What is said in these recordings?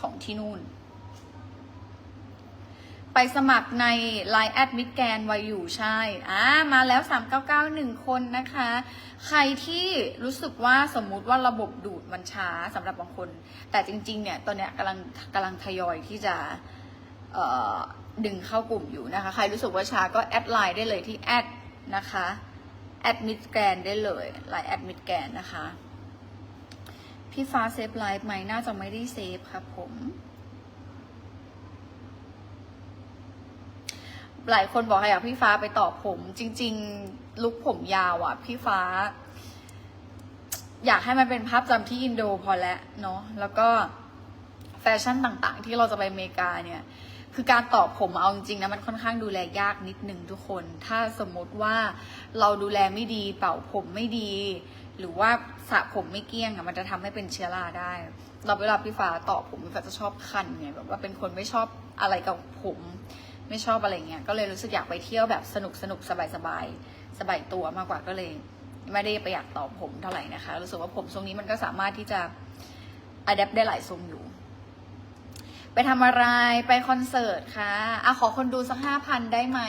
ของที่นู่น ไปสมัครใน Line แอดมิดแกนไว้อยู่ใช่อ่ามาแล้ว 3991 คนนะคะ ใครที่รู้สึกว่าสมมุติว่าระบบดูดมันช้าสำหรับบางคน แต่จริง ๆ เนี่ย ตอนเนี้ยกำลังกำลังทยอยที่จะดึงเข้ากลุ่มอยู่นะคะ ใครรู้สึกว่าช้าก็แอดไลน์ได้เลยที่แอดนะคะแอดมิดแกนได้เลยไลน์แอดมิดแกนนะคะ พี่ฟ้าเซฟไลฟ์ไหมน่าจะไม่ได้เซฟครับผม หลายคนบอกให้อยากพี่ฟ้าไปต่อผม จริง ๆ ลุกผมยาวอะ พี่ฟ้า อยากให้มันเป็นภาพจำที่อินโดพอแล้วเนาะแล้วก็แฟชั่นต่างๆ ที่เราจะไปอเมริกาเนี่ย คือการต่อผมเอาจริงๆนะมันค่อนข้างดูแลยากนิดนึงทุกคน ถ้าสมมติว่าเราดูแลไม่ดีเป่าผมไม่ดี หรือว่าสระผมไม่เกี้ยงอะมันจะทำให้เป็นเชื้อราได้เราเวลาพี่ฟ้าต่อผมพี่ฟ้าจะชอบคันไงแบบว่าเป็นคนไม่ชอบอะไรกับผม ไม่ชอบอะไรเงี้ยก็เลยรู้สึกอยากไปเที่ยวแบบสนุกสนุกสบายสบายสบายตัวมากกว่าก็เลย ไม่ได้ไปอยากต่อผมเท่าไหร่นะคะรู้สึกว่าผมทรงนี้มันก็สามารถที่จะอัดแอปได้หลายทรงอยู่ ไปทำอะไรไปคอนเสิร์ตคะอะขอคนดูสักห้าพันได้ไหม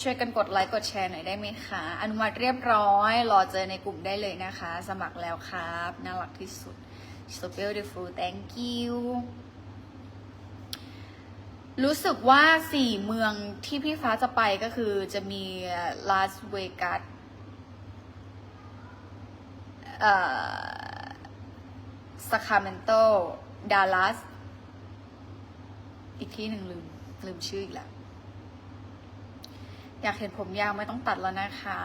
ช่วยกันกดไลค์กดแชร์หน่อยได้ไหมคะอนุมัติเรียบร้อยรอเจอในกลุ่มได้เลยนะคะ สมัครแล้วครับน่ารักที่สุด so beautiful thank you รู้สึกว่าสี่เมืองที่พี่ฟ้าจะไปก็คือจะมีลาสเวกัสเอ่อซาคาเมนโตดัลลัส อีกที่หนึ่งลืมลืมชื่ออีกแล้วอยากเห็นผมยาวไม่ต้องตัดแล้วนะคะ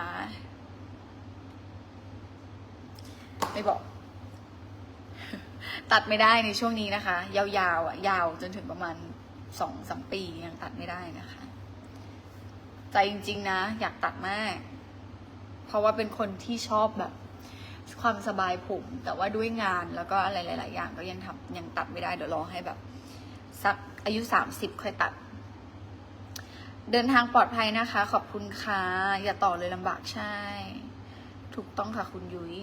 ไม่บอก ตัดไม่ได้ในช่วงนี้นะคะ ยาวๆอะ ยาวจนถึงประมาณสองสามปียังตัดไม่ได้นะคะ ใจจริง ๆ นะ อยากตัดมาก เพราะว่าเป็นคนที่ชอบแบบ ความสบายผม แต่ว่าด้วยงานแล้วก็อะไรหลาย ๆ อย่างก็ยังทำยังตัดไม่ได้เดี๋ยวรอให้แบบ สักอายุสามสิบค่อยตัด เดินทางปลอดภัยนะคะ ขอบคุณค่ะ อย่าต่อเลยลำบากใช่ ถูกต้องค่ะคุณยุ้ย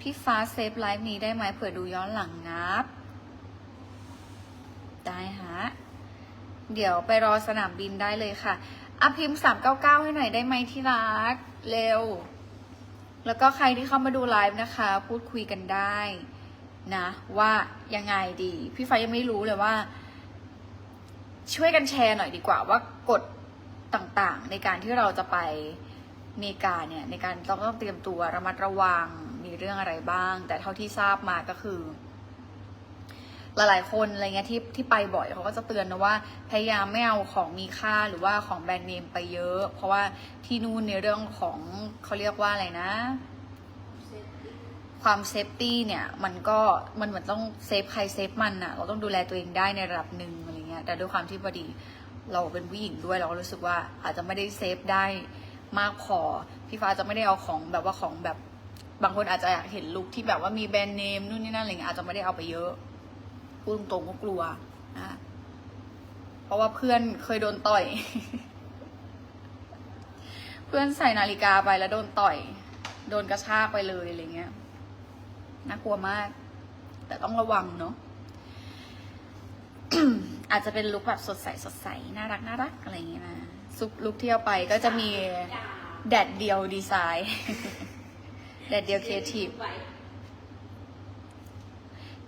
พี่ฟ้าเซฟไลฟ์นี้ได้ไหมเผื่อดูย้อนหลังนับ ได้ฮะ เดี๋ยวไปรอสนามบินได้เลยค่ะอะพิมพ์สามเก้าเก้าให้หน่อยได้ไหมที่รัก เร็ว แล้วก็ใครที่เข้ามาดูไลฟ์นะคะ พูดคุยกันได้ นะ ว่ายังไงดี พี่ฟ้ายังไม่รู้เลยว่า ช่วยกันแชร์หน่อยดีกว่าว่ากฎต่างๆ ในการที่เราจะไปเมกาเนี่ย ในการต้องต้องเตรียมตัวระมัดระวังมีเรื่องอะไรบ้าง แต่เท่าที่ทราบมาก็คือ หลายๆ คนอะไรเงี้ยที่ที่ไปบ่อยเขาก็จะเตือนนะว่า พยายามไม่เอาของมีค่าหรือว่าของแบรนด์เนมไปเยอะ เพราะว่าที่นู่นในเรื่องของเขาเรียกว่าอะไรนะ ความเซฟตี้เนี่ยมันก็มันเหมือนต้องเซฟใครเซฟมันอะเราต้องดูแลตัวเองได้ในระดับหนึ่งอะไรเงี้ยแต่ด้วยความที่พอดีเราเป็นผู้หญิงด้วยเราก็รู้สึกว่าอาจจะไม่ได้เซฟได้มากพอพี่ฟ้าจะไม่ได้เอาของแบบว่าของแบบบางคนอาจจะอยากเห็นลุคที่แบบว่ามีแบรนด์เนมนู่นนี่นั่นอะไรเงี้ยอาจจะไม่ได้เอาไปเยอะพูดตรงๆก็กลัวนะเพราะว่าเพื่อนเคยโดนต่อย เพื่อนใส่นาฬิกาไปแล้วโดนต่อย โดนกระชากไปเลยอะไรเงี้ย น่ากลัวมาก แต่ต้องระวังเนาะอาจจะเป็นลุคแบบสดใสสดใสน่ารักน่ารักอะไรอย่างเงี้ยนะซุปลุคที่เอาไปก็จะมีแดดเดียวดีไซน์แดดเดียวครีเอทีฟ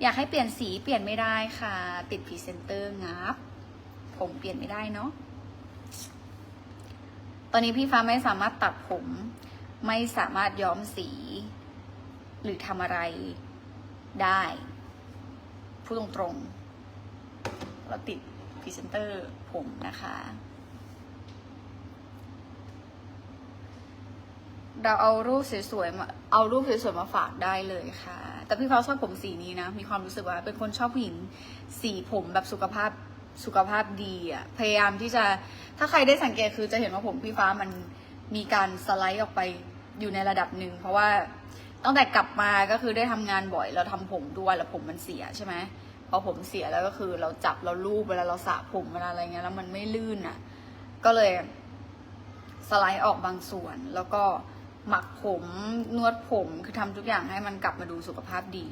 อยากให้เปลี่ยนสีเปลี่ยนไม่ได้ค่ะ ติดพรีเซนเตอร์งับ ผมเปลี่ยนไม่ได้เนาะตอนนี้พี่ฟ้าไม่สามารถตัดผม ไม่สามารถย้อมสี หรือทำอะไรได้พูดตรงๆ เราติดพรีเซนเตอร์ผมนะคะ เราเอารูปสวยๆมาเอารูปสวยๆมาฝากได้เลยค่ะ แต่พี่ฟ้าชอบผมสีนี้นะ มีความรู้สึกว่าเป็นคนชอบผู้หญิงสีผมแบบสุขภาพสุขภาพดีอะพยายามที่จะถ้าใครได้สังเกตคือจะเห็นว่าผมพี่ฟ้ามันมีการสไลด์ออกไปอยู่ในระดับหนึ่ง เพราะว่า ตั้งแต่กลับมาก็คือได้ทำงานบ่อย เราทำผมด้วยแล้วผมมันเสียใช่ไหมพอผมเสียแล้วก็คือเราจับเราลูบเวลาเราสระผมเวลาอะไรเงี้ยแล้วมันไม่ลื่นอะ ก็เลยสไลด์ออกบางส่วน แล้วก็หมักผมนวดผมคือทำทุกอย่างให้มันกลับมาดูสุขภาพดี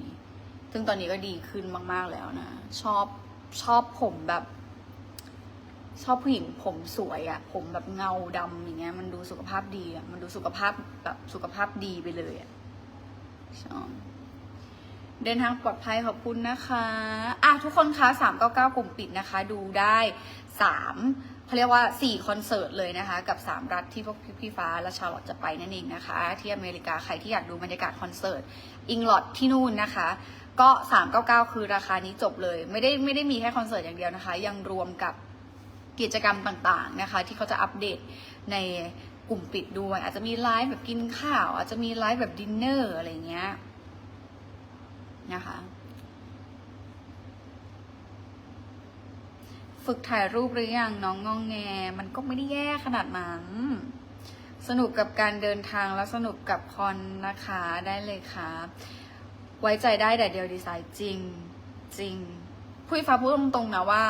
ซึ่งตอนนี้ก็ดีขึ้นมาก ๆแล้วนะ ชอบชอบผมแบบ ชอบผู้หญิงผมสวยอะผมแบบเงาดำอย่างเงี้ย มันดูสุขภาพดีอะมันดูสุขภาพแบบสุขภาพดีไปเลยอะ ชอบเดินทางปลอดภัยขอบคุณนะคะอะทุกคนคะสามเก้าเก้ากลุ่มปิดนะคะ ดูได้สามเขาเรียกว่าสี่คอนเสิร์ตเลยนะคะ กับสามรัฐที่พวกพี่ฟ้าและชาร์ลอตจะไปนั่นเองนะคะ ที่อเมริกาใครที่อยากดูบรรยากาศคอนเสิร์ตอิงลอดที่นู่นนะคะ ก็สามเก้าเก้าคือราคานี้จบเลย ไม่ได้ไม่ได้มีแค่คอนเสิร์ตอย่างเดียวนะคะ ยังรวมกับกิจกรรมต่างๆนะคะ ที่เขาจะอัปเดตใน กลุ่มปิดด้วย อาจจะมีไลฟ์แบบกินข้าว อาจจะมีไลฟ์แบบดินเนอร์อะไรเงี้ยนะคะฝึกถ่ายรูปหรือยังน้องงองแง มันก็ไม่ได้แย่ขนาดนั้น สนุกกับการเดินทางและสนุกกับคอนนะคะได้เลยค่ะไว้ใจได้แต่เดียวดีไซน์จริงจริงผู้ฟ้าพูดตรงๆนะว่า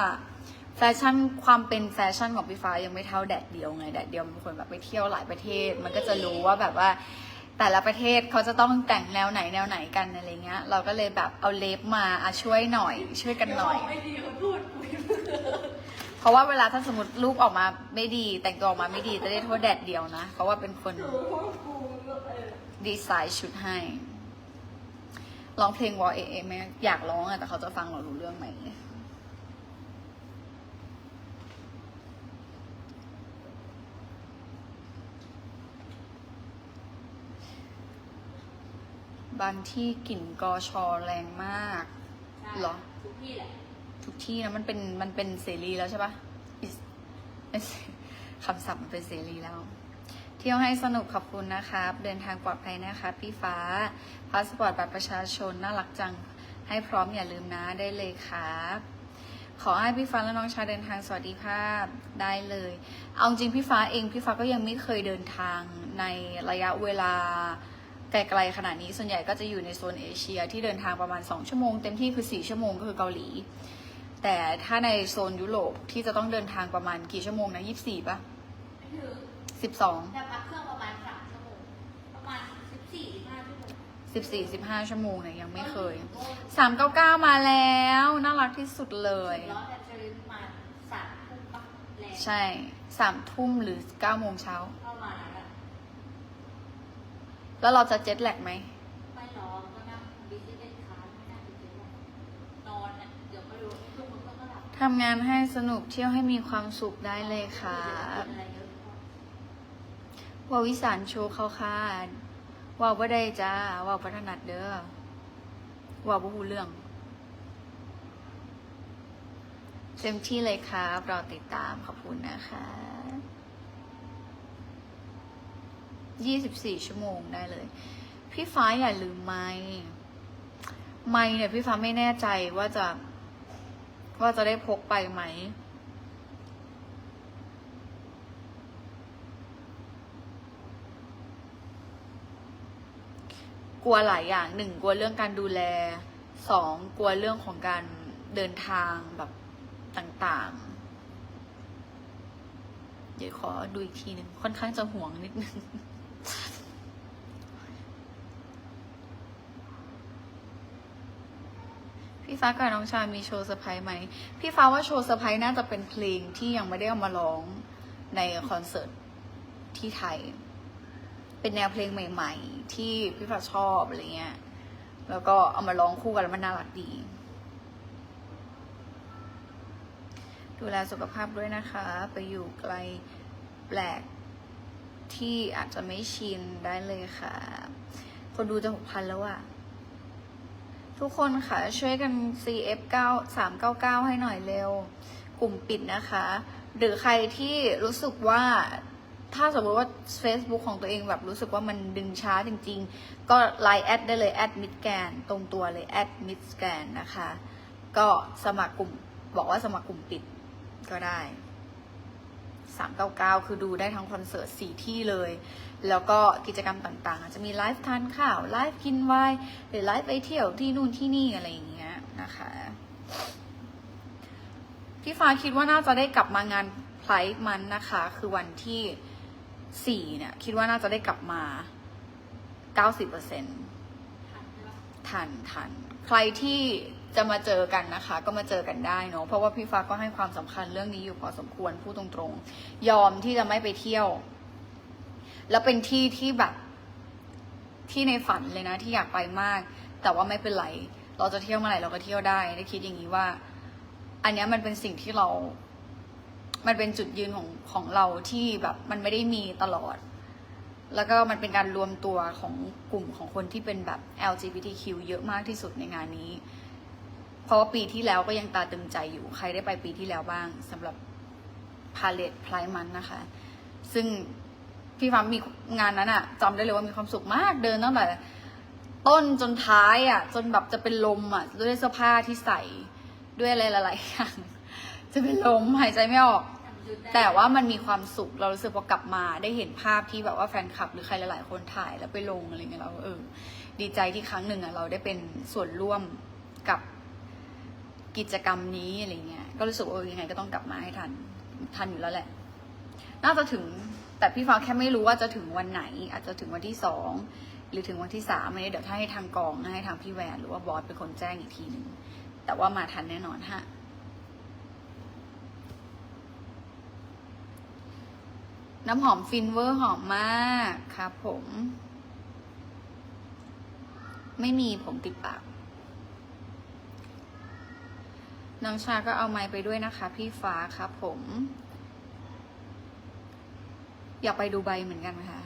แฟชั่นความเป็นแฟชั่นของพี่ฟ้ายังไม่เท่าแดดเดียวไงแดดเดียวมันคนแบบไปเที่ยวหลายประเทศ มันก็จะรู้ว่าแบบว่าแต่ละประเทศเขาจะต้องแต่งแนวไหนแนวไหนกันอะไรเงี้ย เราก็เลยแบบเอาเล็บมาอะช่วยหน่อย ช่วยกันหน่อย ไม่ดีเขาพูดคุยเพราะว่าเวลาถ้าสมมติรูปออกมาไม่ดี แต่งตัวออกมาไม่ดีจะได้โทษแดดเดียวนะ เพราะว่าเป็นคนดีไซน์ชุดให้ร้องเพลงวอลเอเอไหมอยากร้องอะแต่เขาจะฟังเรารู้เรื่องไหม บางที่กลิ่นกอชอแรงมาก เหรอ ทุกที่แหละ ทุกที่นะมันเป็นมันเป็นเสรีแล้วใช่ปะ Is- เป็นเสคำศัพท์มันเป็นเสรีแล้ว เที่ยวให้สนุกขอบคุณนะครับ เดินทางปลอดภัยนะคะพี่ฟ้า พาสปอร์ตบัตรประชาชนน่ารักจัง ให้พร้อมอย่าลืมนะได้เลยครับขอให้พี่ฟ้าและน้องชายเดินทางสวัสดิภาพได้เลย เอาจริงพี่ฟ้าเองพี่ฟ้าก็ยังไม่เคยเดินทางในระยะเวลา ไกลๆขนาดนี้ส่วนใหญ่ก็จะอยู่ในโซนเอเชียที่เดินทางประมาณ 2 ชั่วโมงเต็มที่คือ 4 ชั่วโมงก็คือเกาหลี แต่ถ้าในโซนยุโรปที่จะต้องเดินทางประมาณกี่ชั่วโมงนะ24ป่ะไม่ถึง12แต่พักเครื่องประมาณสามชั่วโมงประมาณสิบสี่สิบห้าชั่วโมงสิบสี่สิบห้าชั่วโมงเนี่ยยังไม่เคยสามเก้าเก้ามาแล้วน่ารักที่สุดเลยร้อยแอนเจลินมาสามทุ่มปะแรงใช่สามทุ่มหรือเก้าโมงเช้า เข้ามาแล้วอะ แล้วเราจะเจ็ตแลกไหม ไม่ร้องก็นั่งบิสเนสคลาสไม่น่าจะเจ็บหรอกนอนอะเดี๋ยวก็รู้ทุกคนก็หลับทำงานให้สนุกเที่ยวให้มีความสุขได้เลยค่ะอะไรเยอะพอวาวิสานโชว์เขาค่ะว่าบ่ได้จ้าว่าพัฒนัดเด้อว่าบ่หูเรื่อง เต็มที่เลยครับรอติดตามขอบคุณนะคะ ยี่สิบสี่ชั่วโมงได้เลย พี่ฟ้าอย่าลืมไม้ไม้เนี่ยพี่ฟ้าไม่แน่ใจว่าจะ ว่าจะได้พกไปไหมกลัวหลายอย่างหนึ่งกลัวเรื่องการดูแลสองกลัวเรื่องของการเดินทางแบบต่างๆ เดี๋ยวขอดูอีกทีหนึ่งค่อนข้างจะห่วงนิดนึง พี่ฟ้ากับน้องชายมีโชว์เซอร์ไพรส์ไหม พี่ฟ้าว่าโชว์เซอร์ไพรส์น่าจะเป็นเพลงที่ยังไม่ได้เอามาร้องในคอนเสิร์ตที่ไทย เป็นแนวเพลงใหม่ ๆ ที่พี่ฟ้าชอบอะไรเงี้ย แล้วก็เอามาร้องคู่กันแล้วมันน่ารักดี ดูแลสุขภาพด้วยนะคะ ไปอยู่ไกลแปลกที่อาจจะไม่ชินได้เลยค่ะ คนดูจะหกพันแล้วอะ ทุกคนค่ะช่วยกัน CF 9 399 ให้หน่อยเร็ว กลุ่มปิดนะคะ หรือใครที่รู้สึกว่าถ้าสมมติว่า Facebook ของตัวเองแบบรู้สึกว่ามันดึงช้าจริง ๆ ก็ไลน์แอดได้เลยแอดมิดแกนตรงตัวเลยแอดมิดแกนนะคะ ก็สมัครกลุ่มบอกว่าสมัครกลุ่มปิดก็ได้ 399 คือดูได้ทั้งคอนเสิร์ตสี่ที่เลย แล้วก็กิจกรรมต่างๆอาจจะมีไลฟ์ทานข้าว ไลฟ์กินไวน์หรือไลฟ์ไปเที่ยวที่นู่นที่นี่อะไรอย่างเงี้ยนะคะพี่ฟ้าคิดว่าน่าจะได้กลับมางานไพร์มันนะคะ คือวันที่สี่เนี่ย คิดว่าน่าจะได้กลับมาเก้าสิบเปอร์เซ็นทันใช่ปะทันทัน ใครที่ จะมาเจอกันนะคะ ก็มาเจอกันได้เนาะเพราะว่าพี่ฟ้าก็ให้ความสำคัญเรื่องนี้อยู่พอสมควรพูดตรงๆ ยอมที่จะไม่ไปเที่ยว แล้วเป็นที่ที่แบบที่ในฝันเลยนะ ที่อยากไปมาก แต่ว่าไม่เป็นไร เราจะเที่ยวเมื่อไหร่เราก็เที่ยวได้ได้คิดอย่างนี้ว่า อันนี้มันเป็นสิ่งที่เรา มันเป็นจุดยืนของของเราที่แบบมันไม่ได้มีตลอด แล้วก็มันเป็นการรวมตัวของกลุ่มของคนที่เป็นแบบ LGBTQ เยอะมากที่สุดในงานนี้ เพราะว่าปีที่แล้วก็ยังตาตึงใจอยู่ ใครได้ไปปีที่แล้วบ้างสำหรับพาเลตพลายมันนะคะ ซึ่งพี่ฟ้ามีงานนั้นอะจำได้เลยว่ามีความสุขมากเดินตั้งแต่ต้นจนท้ายอะจนแบบจะเป็นลมอะด้วยเสื้อผ้าที่ใส่ด้วยอะไรหลายๆอย่างจะเป็นลมหายใจไม่ออก แต่ว่ามันมีความสุขเรารู้สึกพอกลับมาได้เห็นภาพที่แบบว่าแฟนคลับหรือใครหลาย ๆ คนถ่ายแล้วไปลงอะไรเงี้ยเราเออดีใจที่ครั้งหนึ่งอะเราได้เป็นส่วนร่วมกับ กิจกรรมนี้อะไรเงี้ยก็รู้สึกว่าเออยังไงก็ต้องกลับมาให้ทันทันอยู่แล้วแหละ น่าจะถึงแต่พี่ฟ้าแค่ไม่รู้ว่าจะถึงวันไหน อาจจะถึงวันที่สองหรือถึงวันที่สามอันนี้เดี๋ยวถ้าให้ทางกองให้ทางพี่แวนหรือว่าบอสเป็นคนแจ้งอีกทีหนึ่งแต่ว่ามาทันแน่นอนฮะน้ำหอมฟินเวอร์หอมมากครับผม ไม่มีผมติดปาก น้องชาก็เอาไม้ไปด้วยนะคะ พี่ฟ้าครับผม อยากไปดูใบเหมือนกันค่ะ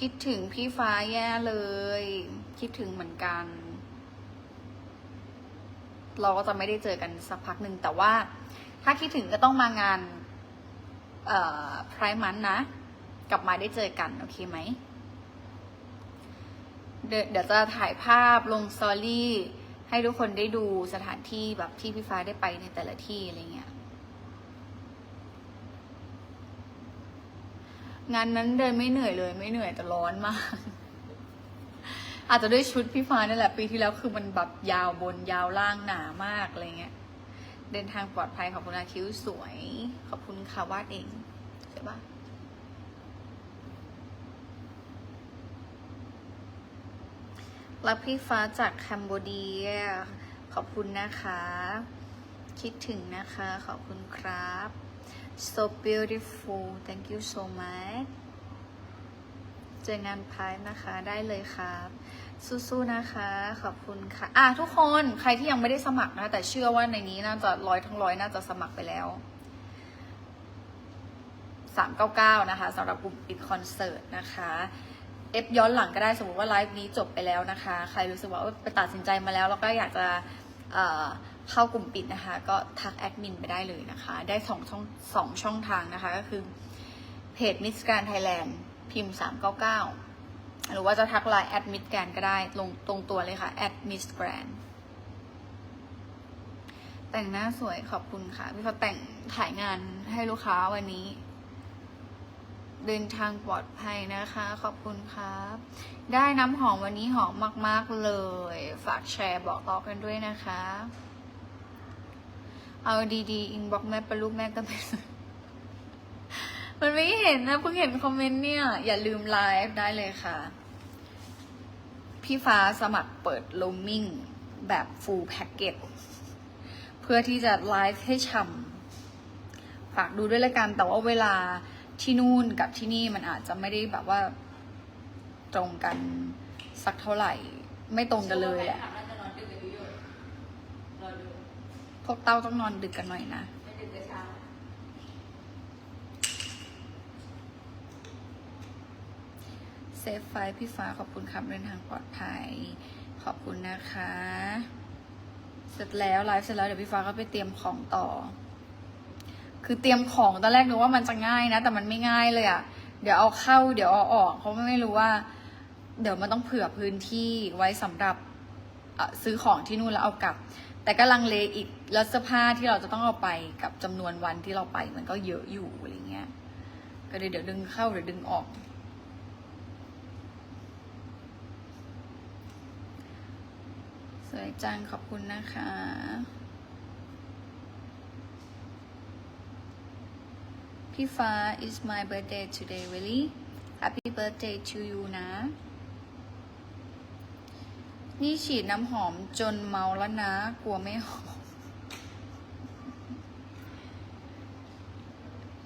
คิดถึงพี่ฟ้าแย่เลย คิดถึงเหมือนกัน เราก็จะไม่ได้เจอกันสักพักหนึ่งแต่ว่า ถ้าคิดถึงก็ต้องมางาน เอ่อพรายมันนะ กลับมาได้เจอกัน โอเคไหมเดี๋ยวเดี๋ยวจะถ่ายภาพลงสตอรี่ ให้ทุกคนได้ดูสถานที่แบบที่พี่ฟ้าได้ไปในแต่ละที่อะไรเงี้ยงานนั้นเดินไม่เหนื่อยเลยไม่เหนื่อยแต่ร้อนมาก อาจจะด้วยชุดพี่ฟ้านี่แหละ ปีที่แล้วคือมันแบบยาวบนยาวล่างหนามากอะไรเงี้ย เดินทางปลอดภัยขอบคุณอาคิ้วสวย ขอบคุณค่ะวาดเองใช่ปะ รับพี่ฟ้าจากแคนเบเดีย ขอบคุณนะคะ คิดถึงนะคะ ขอบคุณครับ so beautiful thank you so much เจองานพายนะคะ ได้เลยครับ สู้ๆนะคะ ขอบคุณค่ะ อะทุกคน ใครที่ยังไม่ได้สมัครนะ แต่เชื่อว่าในนี้น่าจะร้อยทั้งร้อยน่าจะสมัครไปแล้ว 399 นะคะสำหรับกลุ่มปิดคอนเสิร์ตนะคะ เอฟย้อนหลังก็ได้สมมติว่าไลฟ์นี้จบไปแล้วนะคะ ใครรู้สึกว่าไปตัดสินใจมาแล้วแล้วก็อยากจะเข้ากลุ่มปิดนะคะ ก็ทักแอดมินไปได้เลยนะคะ ได้สองช่องสองช่องทางนะคะ ก็คือเพจมิสแกรไทยแลนด์พิมพ์ 399 หรือว่าจะทักไลน์แอดมิสแกรนก็ได้ลงตรงตัวเลยค่ะแอดมิสแกรนแต่งหน้าสวยขอบคุณค่ะ พี่เขาแต่งถ่ายงานให้ลูกค้าวันนี้ เดินทางปลอดภัยนะคะ ขอบคุณครับ ได้น้ำหอมวันนี้หอมมาก ๆ เลย ฝากแชร์บอกต่อกันด้วยนะคะ เอาดีๆ อินบ็อกแม่ปลูกแม่ก็เป็นมันไม่เห็นนะเพิ่งเห็นคอมเมนต์เนี่ย อย่าลืมไลฟ์ได้เลยค่ะ พี่ฟ้าสมัครเปิดโลมมิ่งแบบฟูลแพ็กเกจเพื่อที่จะไลฟ์ให้ช่ำฝากดูด้วยละกันแต่ว่าเวลา ที่นู่นกับที่นี่มันอาจจะไม่ได้แบบว่าตรงกันสักเท่าไหร่ ไม่ตรงกันเลยแหละชื่อว่าแฟนคลับน่าจะนอนดึกกันอยู่รอดูพวกเต้าต้องนอนดึกกันหน่อยนะไม่ดึกก็เช้าเซฟไฟล์พี่ฟ้าขอบคุณครับเดินทางปลอดภัย ขอบคุณนะคะ เสร็จแล้วไลฟ์เสร็จแล้วเดี๋ยวพี่ฟ้าก็ไปเตรียมของต่อ คือเตรียมของตอนแรกนึกว่ามันจะง่ายนะ แต่มันไม่ง่ายเลยอะ่ะ เดี๋ยวเอาเข้า เดี๋ยวเอาออกเพราะไม่รู้ว่า เดี๋ยวมันต้องเผื่อพื้นที่ไว้สำหรับซื้อของที่นู่นแล้วเอากลับ แต่ก็ลังเลอีกแล้วเสื้อผ้าที่เราจะต้องเอาไปกับจำนวนวันที่เราไปมันก็เยอะอยู่อะไรเงี้ย ก็เลยเดี๋ยวดึงเข้าเดี๋ยวดึงออกสวยจังขอบคุณนะคะ พี่ฟ้า is my birthday today really happy birthday to you นะ นี่ฉีดน้ำหอมจนเมาแล้วนะ กลัวไม่หอม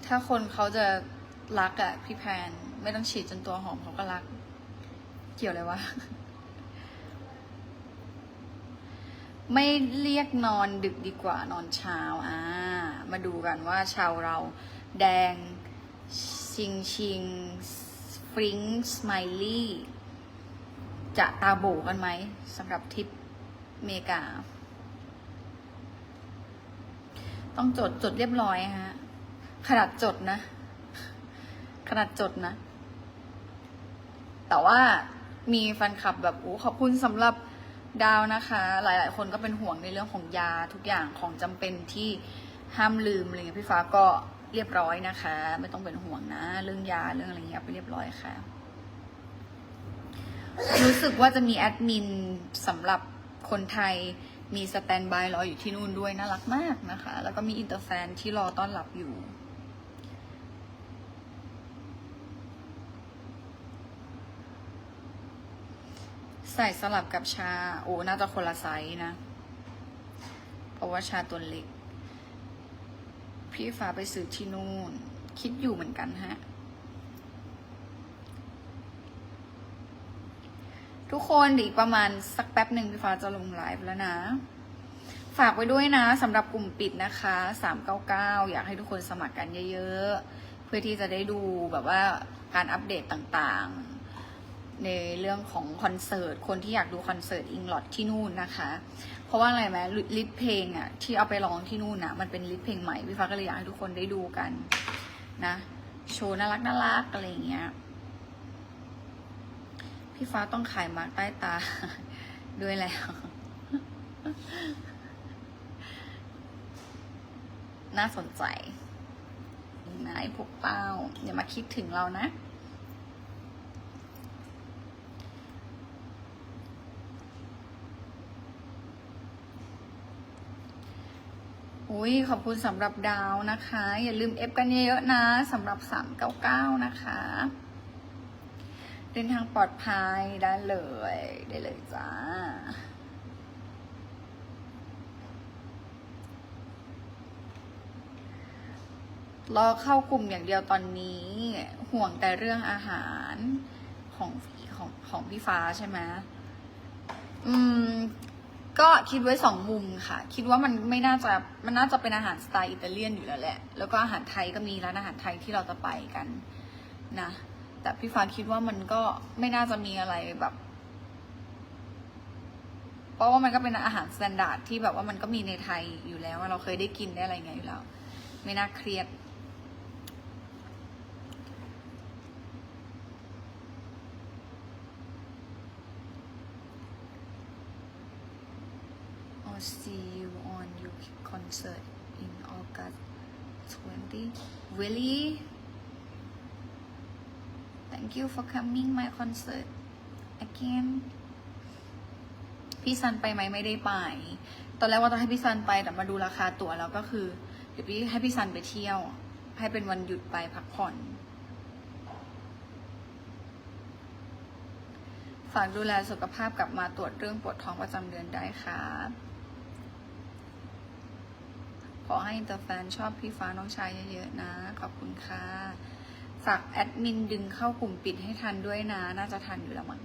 ถ้าคนเขาจะรักอะพี่แพน ไม่ต้องฉีดจนตัวหอมเขาก็รัก เกี่ยวเลยวะไม่เรียกนอนดึกดีกว่านอนเช้าอ่า มาดูกันว่าชาวเรา แดง ชิงชิงฟริงสไมลี่จะตาโบกันไหมสำหรับทริปเมกา ต้องจดจดเรียบร้อยฮะขนาดจดนะขนาดจดนะ แต่ว่ามีแฟนคลับแบบโอ้ขอบคุณสำหรับดาวนะคะ หลาย ๆ คนก็เป็นห่วงในเรื่องของยาทุกอย่างของจำเป็นที่ห้ามลืมอะไรเงี้ยพี่ฟ้าก็ เรียบร้อยนะคะ ไม่ต้องเป็นห่วงนะ เรื่องยาเรื่องอะไรเงี้ยไปเรียบร้อยค่ะ รู้สึกว่าจะมีแอดมินสำหรับคนไทยมีสแตนบายรออยู่ที่นู่นด้วยน่ารักมากนะคะ แล้วก็มีอินเตอร์แฟนที่รอต้อนรับอยู่ใส่สลับกับชา โอ้ น่าจะคนละไซส์นะ เพราะว่าชาตัวเล็ก พี่ฟ้าไปซื้อที่นู่น คิดอยู่เหมือนกันฮะ ทุกคนเดี๋ยวอีกประมาณสักแป๊บหนึ่งพี่ฟ้าจะลงไลฟ์แล้วนะ ฝากไว้ด้วยนะสำหรับกลุ่มปิดนะคะ399อยากให้ทุกคนสมัครกันเยอะๆ เพื่อที่จะได้ดูแบบว่าการอัปเดตต่างๆ ในเรื่องของคอนเสิร์ต คนที่อยากดูคอนเสิร์ตอิงลอดที่นู่นนะคะ เพราะว่าอะไรไหมลิสต์เพลงอะที่เอาไปร้องที่นู่นนะมันเป็นลิสต์เพลงใหม่พี่ฟ้าก็เลยอยากให้ทุกคนได้ดูกันนะโชว์น่ารักน่ารักอะไรอย่างเงี้ยพี่ฟ้าต้องขายมาร์กใต้ตาด้วยแล้ว น่าสนใจนะไอ้พวกเป้าอย่ามาคิดถึงเรานะ อุ้ยขอบคุณสำหรับดาวนะคะ อย่าลืมเอฟกันเยอะๆนะสำหรับ 399 นะคะ เดินทางปลอดภัยได้เลย ได้เลยจ้ารอเข้ากลุ่มอย่างเดียวตอนนี้ ห่วงแต่เรื่องอาหารของของของพี่ฟ้าใช่ไหมอืม ก็คิดไว้สองมุมค่ะ คิดว่ามันไม่น่าจะมันน่าจะเป็นอาหารสไตล์อิตาเลียนอยู่แล้วแหละ แล้วก็อาหารไทยก็มีร้านอาหารไทยที่เราจะไปกันนะ แต่พี่ฟ้าคิดว่ามันก็ไม่น่าจะมีอะไรแบบ เพราะว่ามันก็เป็นอาหารสแตนดาร์ดที่แบบว่ามันก็มีในไทยอยู่แล้วเราเคยได้กินได้อะไรเงี้ยอยู่แล้ว ไม่น่าเครียด I'll see you on your concert in August 20. Really? Thank you for coming my concert again. พี่ซันไปไหมไม่ได้ไป ตอนแรกว่าจะให้พี่ซันไปแต่มาดูราคาตั๋วแล้วก็คือ เดี๋ยวพี่ให้พี่ซันไปเที่ยว ให้เป็นวันหยุดไปพักผ่อนฝากดูแลสุขภาพกลับมาตรวจเรื่องปวดท้องประจำเดือนได้ค่ะ ขอให้อินเตอร์แฟนชอบพี่ฟ้าน้องชายเยอะๆนะ ขอบคุณค่ะ ฝากแอดมินดึงเข้ากลุ่มปิดให้ทันด้วยนะ น่าจะทันอยู่แล้วมั้ง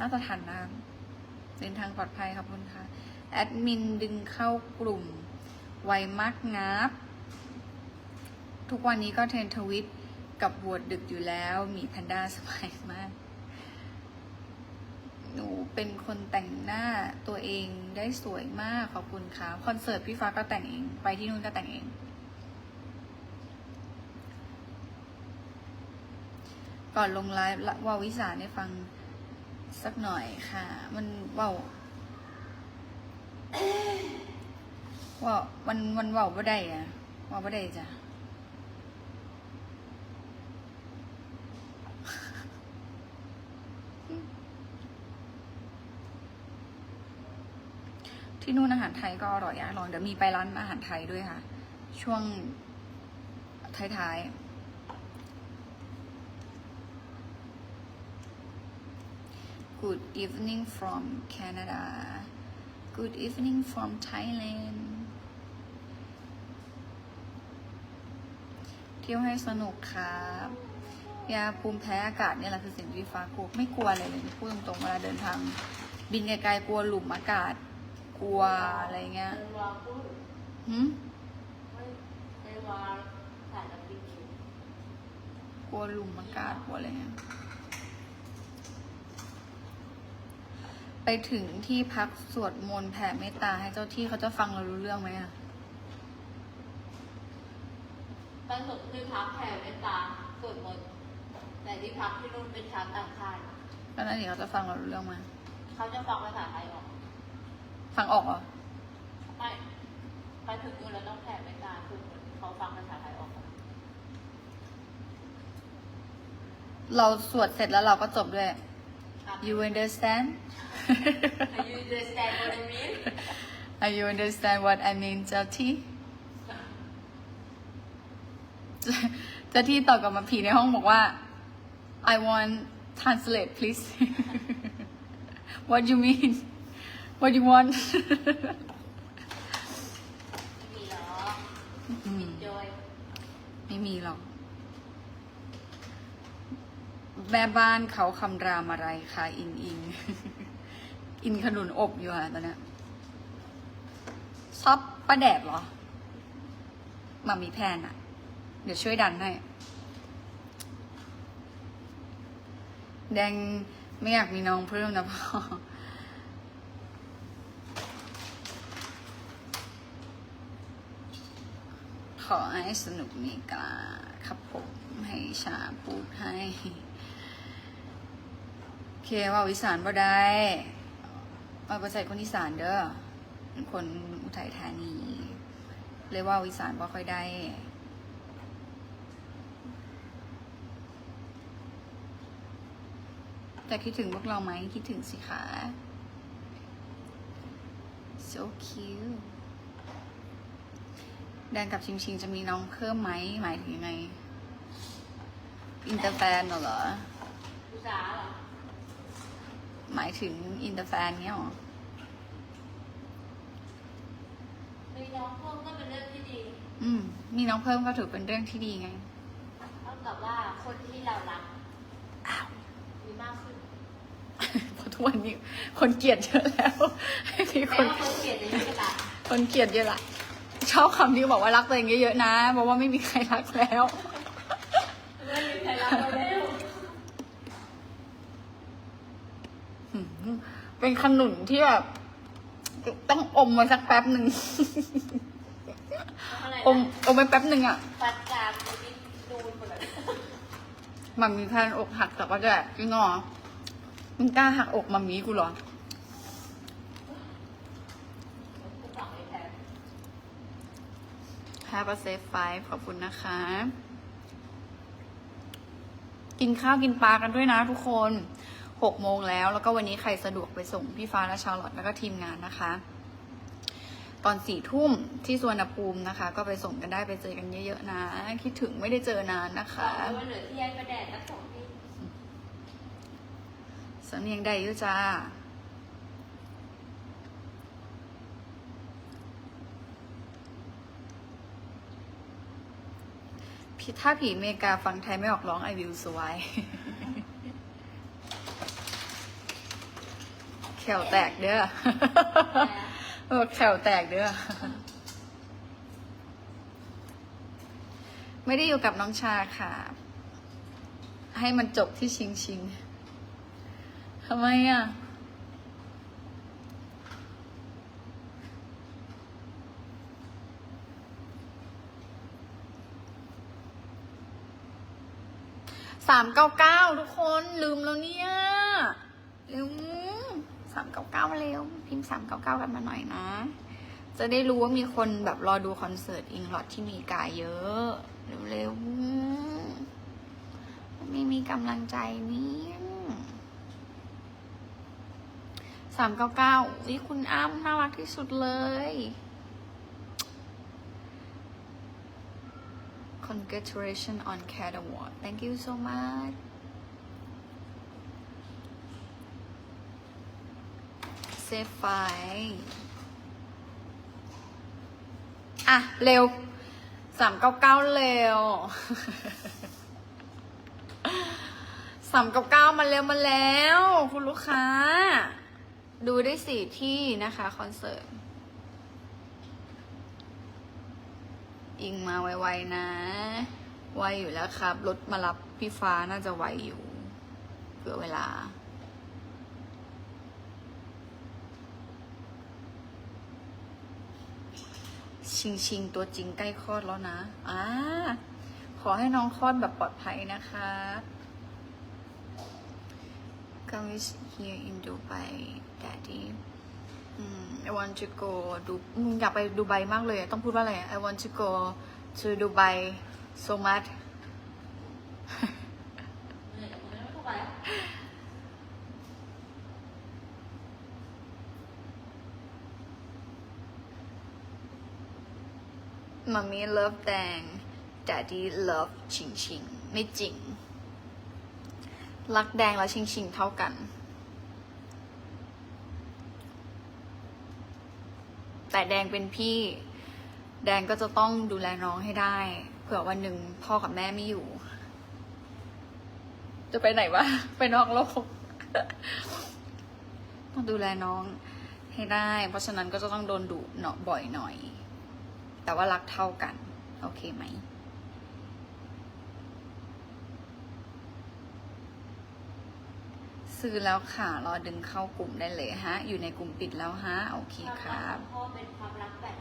น่าจะทันนะเดินทางปลอดภัยครับคุณค่ะ แอดมินดึงเข้ากลุ่ม ไวมากงับ ทุกวันนี้ก็เทรนทวิตกับบวดดึกอยู่แล้ว มีแพนด้าสบายมาก หนูเป็นคนแต่งหน้าตัวเองได้สวยมากขอบคุณค่ะคอนเสิร์ตพี่ฟ้าก็แต่งเอง ไปที่นู่นก็แต่งเอง ก่อนลงไลฟ์ละว่าวิสาให้ฟังสักหน่อยค่ะ มันเว่าว่ามันมันเว่าบ่ได้อะเว่าบ่ได้จ้ะ ที่นู่นอาหารไทยก็อร่อยอยากลองเดี๋ยวมีไปร้านอาหารไทยด้วยค่ะ ช่วงท้ายๆ Good evening from Canada Good evening from Thailand เที่ยวให้สนุกครับยาภูมิแพ้อากาศเนี่ยแหละคือสิ่งที่ฟ้ากลัวไม่กลัวอะไรเลยพูดตรงๆเวลาเดินทาง บินไกลๆกลัวหลุมอากาศ กลัวอะไรเงี้ยเอวาพูดหืมไม่เอวาถ่ายกับพี่คิวกลัวหลุมอากาศกลัวอะไรเงี้ยไปถึงที่พักสวดมนต์แผ่เมตตาให้เจ้าที่เขาจะฟังเรารู้เรื่องไหมอะตั้งแต่ที่พักแผ่เมตตาสวดมนต์แต่ที่พักที่นู่นเป็นชาวต่างชาติแล้วนั่นเองเขาจะฟังเรารู้เรื่องไหมเขาจะฟังภาษาไทยออก ฟังออกเหรอ ไม่ไปถึงนู่นแล้วต้องแผ่เมตตาคือเหมือนเขาฟังภาษาไทยออกเราสวดเสร็จแล้วเราก็จบด้วยครับ you understand Are you understand what I mean Are you understand what I mean เจ้าที่ เจ้าที่ตอบกลับมาผีในห้องบอกว่า I want translate please what you mean what you want ไม่มีหรออืม enjoy ไม่มีหรอก แม่บ้านเขาคำรามอะไรคะอิงอิง อินขนุนอบอยู่ค่ะตอนเนี้ยชอบป้าแดดเหรอมามีแพนอะเดี๋ยวช่วยดันให้ แดงไม่อยากมีน้องเพิ่มนะพ่อ อให้สนุกมีกลาครับผมให้ชาพูดให้ เคว่าวิสานบ่ได้เอาไปใส่คนอีสานเด้อคนอุทัยธานี เลยว่าวิสานบ่ค่อยได้แต่คิดถึงพวกเราไหมคิดถึงสิคะ so cute แดนกับชิงชิงจะมีน้องเพิ่มไหมหมายถึงยังไง อินเตอร์แฟนเหรอภาษาเหรอหมายถึงอินเตอร์แฟนเนี้ยเหรอมีน้องเพิ่มก็เป็นเรื่องที่ดี อืม มีน้องเพิ่มก็ถือเป็นเรื่องที่ดีไงเท่ากับว่าคนที่เรารักอ้าวมีมากขึ้นเพราะทุกวันนี้คนเกลียดเยอะแล้วมีคแม้นว่าเขาเกลียดจะยิ่งกระดาษคนเกลียดเยอะละ ชอบคำที่บอกว่ารักตัวเองเยอะๆนะบอกว่าไม่มีใครรักแล้ว ไม่มีใครรักเราแล้วหืมเป็นขนุนที่แบบต้องอมมาสักแป๊บหนึ่งอะไรอมนะอมไปแป๊บหนึ่งอะปัดกลางชีวิตดูนหมดเลยมันมีแพลนอกหักแต่ว่าจะจริงเหรอมึงกล้าหักอกมามีกูเหรอ กูฝังไอ้แทน Have a safe flight ขอบคุณนะคะ กินข้าวกินปลากันด้วยนะทุกคนหกโมงแล้ว แล้วก็วันนี้ใครสะดวกไปส่งพี่ฟ้าและชาร์ลอตแล้วก็ทีมงานนะคะ ตอนสี่ทุ่มที่สวนภูมินะคะ ก็ไปส่งกันได้ไปเจอกันเยอะๆนะ คิดถึงไม่ได้เจอนานนะบอคะกเลยว่าเหลือที่แยกประแดดสักสองที่สำเนียงได้อยุจ้า ถ้าผีอเมริกาฟังไทยไม่ออกร้องไอวิวสวายแขวแตกเด้อเออแขวแตกเด้อ ไม่ได้อยู่กับน้องชาค่ะ ให้มันจบที่ชิงชิงทำไมอะ สามเก้าเก้าทุกคนลืมแล้วเนี่ยลืมสามเก้าเก้าเร็ว พิมพ์สามเก้าเก้ากันมาหน่อยนะ จะได้รู้ว่ามีคนแบบรอดูคอนเสิร์ตอิงลอดที่มีกายเยอะเร็วๆไม่มีกำลังใจเนี่ยสามเก้าเก้าวิคุณอ้ำน่ารักที่สุดเลย Congratulations on Cat Award. Thank you so much. ไฟอะ เร็วสามเก้าเก้าเร็วสามเก้าเก้ามาเร็วมาแล้ว คุณลูกค้า ดูได้สี่ที่นะคะ คอนเสิร์ต อิงมาไวๆนะ ไวอยู่แล้วครับ รถมารับพี่ฟ้าน่าจะไวอยู่เผื่อเวลา ชิงชิงตัวจริงใกล้คลอดแล้วนะอ่าขอให้น้องคลอดแบบปลอดภัยนะคะ Come is here in Dubai Daddy I want to go ดูอืมอยากไปดูไบมากเลย ต้องพูดว่าอะไรอะ I want to go to Dubai so much เหนื่อยกับมึงไม่เข้าไปแล้วมัมมี่ love แดง Daddy love ชิงชิง ไม่จริง รักแดงและชิงชิงเท่ากัน แต่แดงเป็นพี่ แดงก็จะต้องดูแลน้องให้ได้ เผื่อวันหนึ่งพ่อกับแม่ไม่อยู่ จะไปไหนวะ ไปนอกโลก ต้องดูแลน้องให้ได้ เพราะฉะนั้นก็จะต้องโดนดุเนาะบ่อยหน่อย แต่ว่ารักเท่ากัน โอเคไหม ซื้อแล้วค่ะ รอดึงเข้ากลุ่มได้เลยฮะ อยู่ในกลุ่มปิดแล้วฮะ โอเคครับ พ่อเป็นความรักแบบ